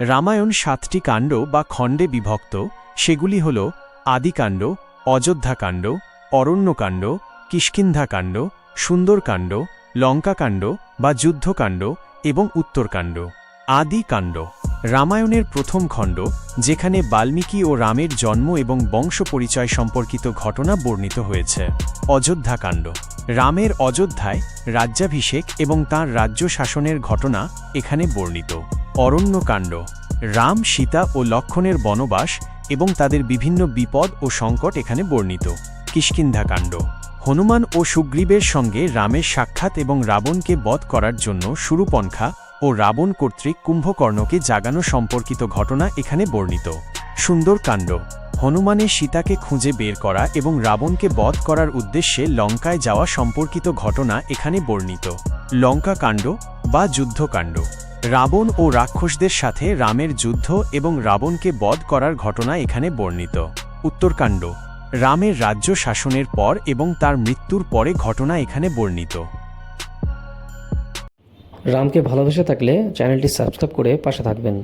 রামায়ণ সাতটি কাণ্ড বা খণ্ডে বিভক্ত, সেগুলি হল আদিকাণ্ড, অযোধ্যাকাণ্ড, অরণ্যকাণ্ড, কিষ্কিন্ধাকাণ্ড, সুন্দরকাণ্ড, লঙ্কাকাণ্ড বা যুদ্ধকাণ্ড এবং উত্তরকাণ্ড। আদিকাণ্ড রামায়ণের প্রথম খণ্ড, যেখানে বাল্মীকি ও রামের জন্ম এবং বংশ পরিচয় সম্পর্কিত ঘটনা বর্ণিত হয়েছে। অযোধ্যাকাণ্ড রামের অযোধ্যায় রাজ্যাভিষেক এবং তাঁর রাজ্য শাসনের ঘটনা এখানে বর্ণিত। অরণ্যকাণ্ড। রাম, সীতা ও লক্ষণের বনবাস এবং তাদের বিভিন্ন বিপদ ও সংকট এখানে বর্ণিত। কিষ্কিন্ধাকাণ্ড। হনুমান ও সুগ্রীবের সঙ্গে রামের সাক্ষাৎ এবং রাবণকে বধ করার জন্য সুরুপন্খা ও রাবণ কর্তৃক কুম্ভকর্ণকে জাগানো সম্পর্কিত ঘটনা এখানে বর্ণিত। সুন্দরকাণ্ড। হনুমানের সীতাকে খুঁজে বের করা এবং রাবণকে বধ করার উদ্দেশ্যে লঙ্কায় যাওয়া সম্পর্কিত ঘটনা এখানে বর্ণিত। লঙ্কাকাণ্ড বা যুদ্ধকাণ্ড। রাবণ ও রাক্ষসদের সাথে রামের যুদ্ধ এবং রাবণকে বধ করার ঘটনা এখানে বর্ণিত। উত্তরকাণ্ড। রামের রাজ্য শাসনের পর এবং তার মৃত্যুর পরে ঘটনা এখানে বর্ণিত। রামকে ভালোবেসে থাকলে চ্যানেলটি সাবস্ক্রাইব করে পাশে থাকবেন।